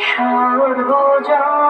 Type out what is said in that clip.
সর্বজন